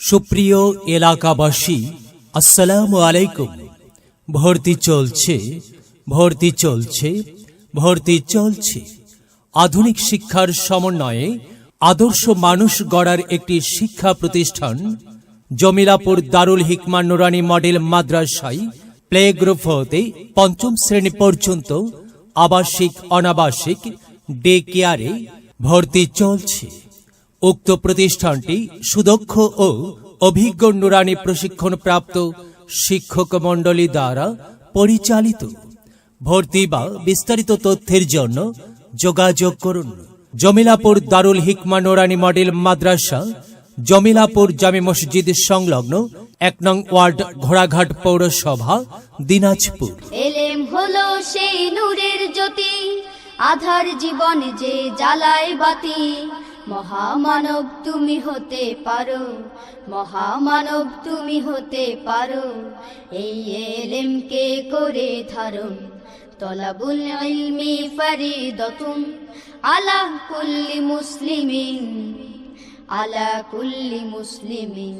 সুপ্রিয় এলাকাবাসী, আসসালামু আলাইকুম। ভর্তি চলছে ভর্তি চলছে ভর্তি চলছে। আধুনিক শিক্ষার সমন্বয়ে আদর্শ মানুষ গড়ার একটি শিক্ষা প্রতিষ্ঠান, জমিলাপুর দারুল হিকমা নুরানি মডেল মাদ্রাসায় প্লে গ্রুপ হতে পঞ্চম শ্রেণি পর্যন্ত আবাসিক, অনাবাসিক, ডে কেয়ারে ভর্তি চলছে। উক্ত প্রতিষ্ঠানটি সুদক্ষ ও অভিজ্ঞ নুরানি প্রশিক্ষণপ্রাপ্ত শিক্ষক মণ্ডলী দ্বারা পরিচালিত। ভর্তি বা বিস্তারিত তথ্যের জন্য যোগাযোগ করুন। জমিলাপুর দারুল হিকমা নোরানি মডেল মাদ্রাসা, জমিলাপুর জামি মসজিদ সংলগ্ন এক নং ওয়ার্ড ঘোড়াঘাট পৌরসভা, দিনাজপুর। হলো সেই নূরের জ্যোতি, আধার জীবন যে জ্বালায় বাতি। মহামানব তুমি হতে পারো, মহামানব তুমি হতে পারো। এই এলেমকে করে ধারণ, তলাবুল ইলমি ফরিদতুন আলা কুল্লি মুসলিমিন, আলা কুল্লি মুসলিমিন।